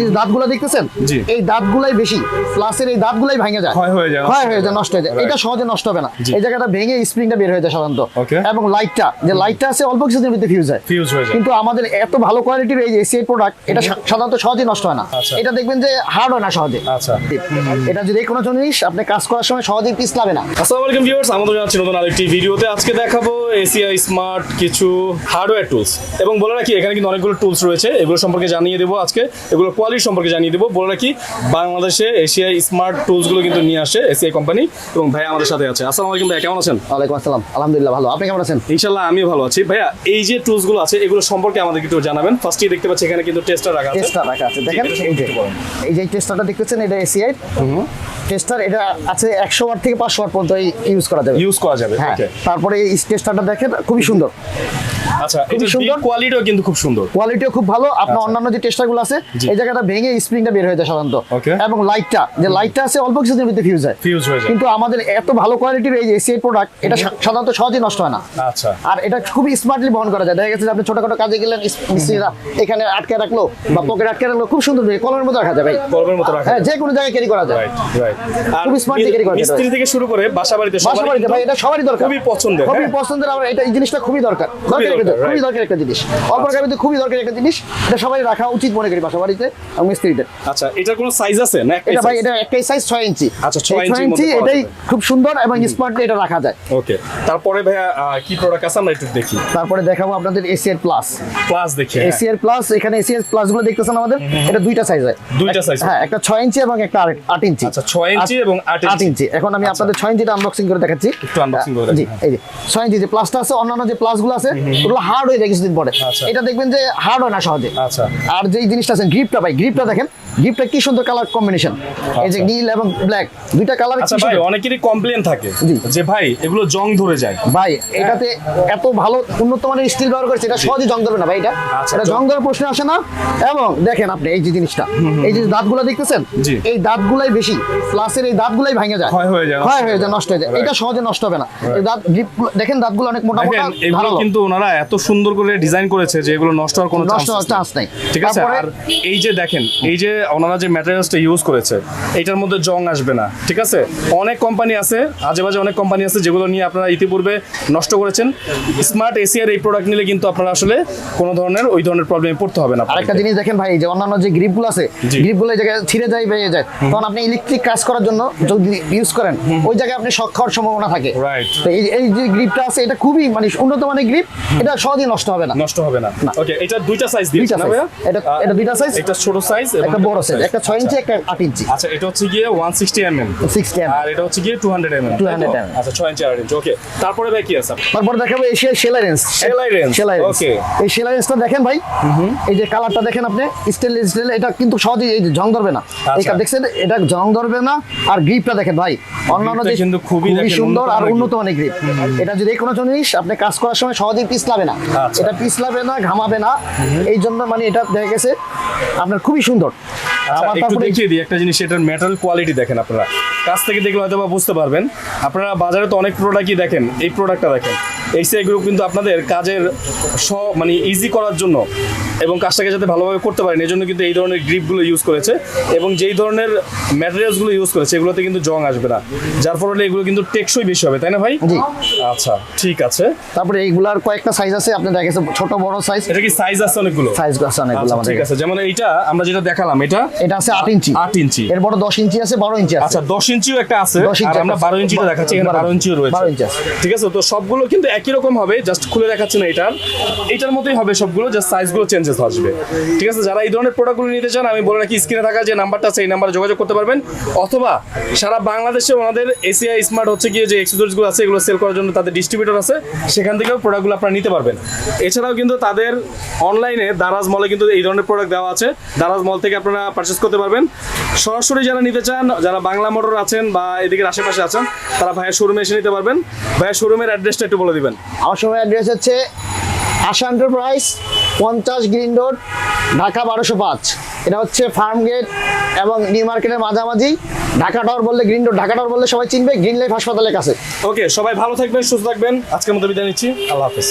এই যে দাঁতগুলো দেখতেছেন? এই দাঁতগুলাই বেশি প্লাসের এই দাঁতগুলাই ভেঙে যায়। ক্ষয় হয়ে যায়, ক্ষয় হয়ে হয়ে যায় যায়। নষ্ট হয়ে যায়। এটা সহজে নষ্ট হবে না। এই জায়গাটা ভেঙে স্প্রিংটা বের হয়ে যায় সাধারণত। এবং লাইটটা যে লাইটটা আছে অল্প কিছুদিনের ভিতরে ফিউজ হয়। ফিউজ হয়ে যায়। কিন্তু আমাদের এত ভালো কোয়ালিটির এই এসিআই প্রোডাক্ট এটা সাধারণত সহজে নষ্ট হয় না। আচ্ছা। এটা দেখবেন যে হার্ড হয় না সহজে। আচ্ছা। এটা যদি কোনো জিনিস আপনি কাজ করার সময় সহজেই পিছলাবে না। আসসালামু আলাইকুম ভিউয়ার্স আমাদের জানাচ্ছি নতুন আরেকটি ভিডিওতে। আজকে দেখাবো এসিআই স্মার্ট কিছু হার্ডওয়্যার টুলস এবং বলে রাখি এখানে কিন্তু অনেকগুলো টুলস রয়েছে। এগুলো সম্পর্কে জানিয়ে দেবো আজকে। এগুলো কোয়ালিটি সম্পর্কে জানিয়ে দেবো। বলে রাখি বাংলাদেশে এশিয়াই স্মার্ট টুলসগুলো কিন্তু নিয়ে আসে এসিআই কোম্পানি এবং ভাই আমাদের সাথে আছে। আসসালামু আলাইকুম ভাই কেমন আছেন? ওয়ালাইকুম আসসালাম। আলহামদুলিল্লাহ ভালো। আপনি কেমন আছেন? ইনশাল্লাহ আমি ভালো আছি। ভাইয়া এই যে টুলসগুলো আছে এগুলো সম্পর্কে আমাদের একটু জানাবেন। ফার্স্টেই দেখতে পাচ্ছি এখানে কিন্তু টেস্টার রাখা আছে। টেস্টার রাখা আছে। দেখেন এই যে টেস্টারটা দেখতেছেন এটা এসিআই। টেস্টার এটা আছে একশো ওয়াট থেকে পাঁচশো ওয়াট পর্যন্ত ইউজ করা যাবে। ইউজ করা যাবে হ্যাঁ তারপরে এই টেস্টারটা দেখেন খুবই সুন্দর। আচ্ছা খুবই এটা সুন্দর। কোয়ালিটিও কিন্তু খুব সুন্দর। কোয়ালিটিও খুব ভালো। আপনার আচ্ছা। অন্যান্য যে টেস্টারগুলো আছে এই জায়গাটা ভেঙে স্প্রিংটা বের হয়ে যায় সাধারণত। এবং লাইটটা যে লাইটটা আছে অল্প কিছুদিনের ভিতরে ফিউজ হয়। ফিউজ হয়ে যায়। কিন্তু আমাদের এত ভালো কোয়ালিটির এই এসিআই প্রোডাক্ট এটা সাধারণত সহজেই নষ্ট হয় না। আচ্ছা। আর এটা খুবই স্মার্টলি বহন করা যায়। দেখা গেছে আপনি ছোটখাটো কাজে গেলেন মিস্ত্রিরা এখানে আটকে রাখল বা পকেট আটকে রাখল খুব সুন্দর কলমের মতো রাখা যায় ভাই। কলমের মতো রাখা হ্যাঁ যে কোনো জায়গায় ক্যারি করা যায়। রাইট রাইট আর খুবই smart দিয়ে করা যেতে মিস্ত্রি থেকে শুরু করে বাসা সবারই ভাই এটা সবারই দরকার। খুবই পছন্দের, খুবই হ্যাঁ। পছন্দের আমার এটা এই জিনিসটা খুবই দরকার। দরকার একটা- খুবই দরকার একটা জিনিস। মধ্যে খুবই দরকার একটা জিনিস এটা সবাই রাখা উচিত মনে করি বাসা বাড়িতে এবং আচ্ছা এটার কোনো সাইজ আছে না এটা ভাই এটা একটাই সাইজ ছয় ইঞ্চি আচ্ছা, ইঞ্চির এটাই খুব সুন্দর এবং স্মার্টলি এটা রাখা যায়। ওকে তারপরে ভাইয়া কি প্রোডাক্ট আছে আমরা একটু দেখি। তারপরে দেখাবো আপনাদের এসিআর প্লাস ক্লাস দেখি হ্যাঁ। এসিআর প্লাস এখানে এসিআর প্লাসগুলো দেখতেছেন আমাদের? এটা দুইটা সাইজ হয় দুইটা size। হ্যাঁ একটা ছয় ইঞ্চি এবং একটা আট- ইঞ্চি আচ্ছা, ছয় ইঞ্চি এবং আট ইঞ্চি এখন আমি আপনাদের ছয় ইঞ্চিটা আনবক্সিং করে দেখাচ্ছি। একটু unboxing করে হ্যাঁ। এই যে ছয় ইঞ্চি যে প্লাসটা আছে অন্যান্য যে প্লাসগুলো আছে ওগুলো হার্ড হয়ে যায় কিছুদিন পরে। আচ্ছা। এটা দেখবেন যে হার্ড হয় না সহজে। আচ্ছা। আর যেই জিনিসটা আছে গ্রিপটা ভাই গ্রিপটা দেখেন গ্রিপটা কি সুন্দর কালার কম্বিনেশন এই যে আচ্ছা। নীল এবং ব্ল্যাক দুইটা কালার আচ্ছা ভাই অনেকেরই কমপ্লেন থাকে যে ভাই এগুলো জং ধরে যায়। ভাই এটাতে এত ভালো উন্নত মানের স্টিল ব্যবহার করেছে এটা সহজে জং ধরবে না ভাই এটা। এটা জং- ধরার প্রশ্ন আসে না। এবং দেখেন আপনি এই যে জিনিসটা এই যে দাঁতগুলো দেখতেছেন। এই দাঁতগুলাই বেশি প্লাসের এই দাঁতগুলাই ভেঙে যায়। ক্ষয় হয়ে যায়, ক্ষয় হয়ে হয়ে যায়। নষ্ট হয়ে যায়। এটা সহজে নষ্ট হবে না। এই দাঁত গুলো- দেখেন দাঁতগুলো অনেক মোটা মোটা এগুলো কিন্তু ওনারা এত সুন্দর করে ডিজাইন করেছে যে এগুলো নষ্ট হওয়ার কোনো নষ্ট চান্স হওয়ার chance নাই। ঠিক আছে? আর এই যে দেখেন এই যে ওনারা যে ম্যাটেরিয়ালসটা ইউজ করেছে এটার মধ্যে জং আসবে না ঠিক আছে? অনেক কোম্পানি আছে আজে বাজে অনেক কোম্পানি আছে যেগুলো নিয়ে আপনারা ইতিপূর্বে নষ্ট করেছেন। স্মার্ট এসিয়ার এই প্রোডাক্ট নিলে কিন্তু আপনারা আসলে কোনো ধরনের ওই ধরনের প্রবলেমে পড়তে হবে না আরেকটা জিনিস দেখেন ভাই যে অন্যান্য যে গ্রিপগুলো আছে জি। গ্রিপগুলো এই জায়গায় ছিঁড়ে যায় বেরিয়ে যায়। তখন আপনি ইলেকট্রিক কাজ করার জন্য যদি ইউজ করেন ওই জায়গায় আপনি শক খাওয়ার সম্ভাবনা থাকে। Right. তো এই এই যে গ্রিপটা আছে এটা খুবই মানে উন্নত মানের গ্রিপ এটা সহজেই নষ্ট হবে না। নষ্ট হবে না। ওকে এটা দুইটা সাইজ দিয়েছে না ভাইয়া? এটা- এটা দুইটা size? একটা ছোট সাইজ একটা বড় সাইজ একটা ছয় ইঞ্চি একটা আট ইঞ্চি আচ্ছা এটা হচ্ছে গিয়ে 160 mm সিক্সটি আর এটা হচ্ছে গিয়ে 200 mm 200 mm আচ্ছা 6 ইঞ্চি 8 ইঞ্চি ওকে তারপরে ভাই কি আছে? তারপর দেখাবো এশিয়ার সেলাই রেঞ্জ সেলাই range, সেলাই রেঞ্জ okay. এই সেলাই রেঞ্জটা দেখেন ভাই। এই যে কালারটা দেখেন আপনি স্টেনলেস স্টিল এটা কিন্তু সহজেই এই জং ধরবে না। আচ্ছা। এটা দেখছেন এটা জং ধরবে না আর গ্রিপটা দেখেন ভাই। অন্যান্য যে কিন্তু খুবই সুন্দর আর উন্নত মানের গ্রিপ এটা যদি কোনো জিনিস আপনি কাজ করার সময় সহজেই পিছলাবে না। আচ্ছা। এটা পিছলাবে না ঘামাবে না। এই জন্য মানে এটা দেখা গেছে আপনার খুবই সুন্দর। আমার আবার একটু তারপরে দেখিয়ে দিই একটা জিনিস এটার মেটাল কোয়ালিটি দেখেন আপনারা। কাছ থেকে দেখলে হয়তো বা বুঝতে পারবেন। আপনারা বাজারে তো অনেক প্রোডাক্টই দেখেন এই প্রোডাক্টটা দেখেন। এইচসিআই গ্রুপ কিন্তু আপনাদের কাজের স মানে ইজি করার জন্য এবং কাজটাকে যাতে ভালোভাবে করতে পারেন এই জন্য কিন্তু এই ধরনের গ্রিপগুলো ইউজ করেছে এবং যেই ধরনের ম্যাটেরিয়ালসগুলো ইউজ করেছে এগুলোতে কিন্তু জং আসবে না। যার ফলে এগুলো কিন্তু টেকসই বেশি হবে তাই না ভাই? জি। আচ্ছা ঠিক আছে। তারপরে এইগুলার কয়েকটা সাইজ আছে আপনি দেখা গেছে ছোট বড় সাইজ এটা কি সাইজ আছে অনেকগুলো? সাইজ আছে অনেকগুলো আচ্ছা আমাদের। ঠিক আছে। যেমন এইটা আমরা যেটা দেখালাম এটা এটা আছে আট ইঞ্চি। আট ইঞ্চি। এর বড় দশ ইঞ্চি আছে বারো ইঞ্চি আছে। আচ্ছা দশ ইঞ্চিও একটা আছে আর আমরা একটা বারো আছে। ইঞ্চিটা দেখাচ্ছি এখানে বারো ইঞ্চিও রয়েছে। 12। ঠিক আছে তো সবগুলো কিন্তু একই রকম হবে জাস্ট খুলে দেখাচ্ছি না এটার। এটার মতোই হবে সবগুলো জাস্ট সাইজগুলো চেঞ্জেস আসবে। ঠিক আছে যারা এই ধরনের প্রোডাক্টগুলো নিতে চান আমি বলে রাখি স্ক্রিনে থাকা যে নাম্বারটা আছে এই নাম্বারে যোগাযোগ করতে পারবেন। অথবা সারা বাংলাদেশে ওনাদের এসিআই স্মার্ট হচ্ছে গিয়ে যে এক্সেসরিজগুলো আছে এগুলো সেল করার জন্য তাদের ডিস্ট্রিবিউটর আছে সেখান থেকেও প্রোডাক্টগুলো আপনারা নিতে পারবেন। এছাড়াও কিন্তু তাদের অনলাইনে দারাজ মলে কিন্তু এই ধরনের প্রোডাক্ট দেওয়া আছে। দারাজ মল থেকে আপনারা পারচেস করতে পারবেন। সরাসরি যারা নিতে চান যারা বাংলা মোটর আছেন বা এদিকে আশেপাশে আছেন তারা ভাইয়ের শোরুমে এসে নিতে পারবেন। ভাইয়ের শোরুমের অ্যাড্রেসটা একটু বলে দিবেন। আমার সময় অ্যাড্রেস হচ্ছে আশা এন্টারপ্রাইজ পঞ্চাশ গ্রিন রোড ঢাকা বারোশো পাঁচ। এটা হচ্ছে ফার্ম গেট এবং নিউ মার্কেটের মাঝামাঝি। ঢাকা টাওয়ার বললে গ্রিন রোড ঢাকা টাওয়ার বললে সবাই চিনবে গ্রিন লাইফ হাসপাতালের কাছে। ওকে সবাই ভালো থাকবেন সুস্থ থাকবেন। আজকের মতো বিদায় নিচ্ছি। আল্লাহ হাফেজ।